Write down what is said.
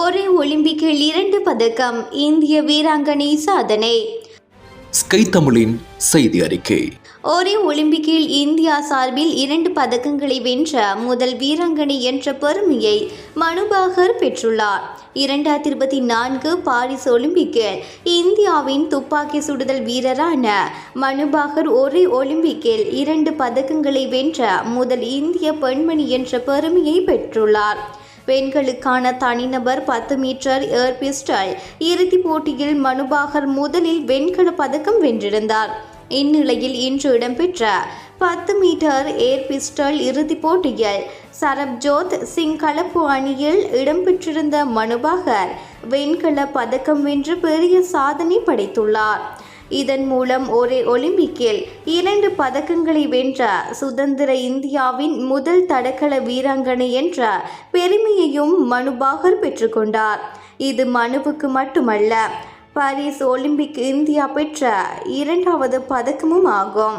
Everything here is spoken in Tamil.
ஒரே ஒலிம்பிக்கில் இரண்டு பதக்கம் இந்திய வீராங்கனை சாதனை. ஸ்கை தமிழின் செய்தி அறிக்கை. ஒரே ஒலிம்பிக்கில் இந்தியா சார்பில் இரண்டு பதக்கங்களை வென்ற முதல் வீராங்கனை என்ற பெருமையை மனுபாகர் பெற்றுள்ளார். இரண்டாயிரத்தி இருபத்தி நான்கு பாரிஸ் ஒலிம்பிக்கில் இந்தியாவின் துப்பாக்கி சுடுதல் வீரரான மனுபாகர் ஒரே ஒலிம்பிக்கில் இரண்டு பதக்கங்களை வென்ற முதல் இந்திய பெண்மணி என்ற பெருமையை பெற்றுள்ளார். பெண்களுக்கான தனிநபர் பத்து மீட்டர் ஏர் பிஸ்டல். இறுதிப் போட்டியில் மனுபாகர் முதலில் வெண்கல பதக்கம் வென்றிருந்தார். இந்நிலையில் இன்று இடம்பெற்ற பத்து மீட்டர் ஏர் பிஸ்டல் இறுதிப் போட்டியில் சரப்ஜோத் சிங் கலப்பு அணியில் இடம்பெற்றிருந்த மனுபாகர் வெண்கல பதக்கம் வென்று பெரிய சாதனை படைத்துள்ளார். இதன் மூலம் ஒரே ஒலிம்பிக்கில் இரண்டு பதக்கங்களை வென்ற சுதந்திர இந்தியாவின் முதல் தடகள வீராங்கனை என்ற பெருமையையும் மனுபாகர் பெற்றுக்கொண்டார் இது மனுவுக்கு மட்டுமல்ல பாரிஸ் ஒலிம்பிக் இந்தியா பெற்ற இரண்டாவது பதக்கமும் ஆகும்.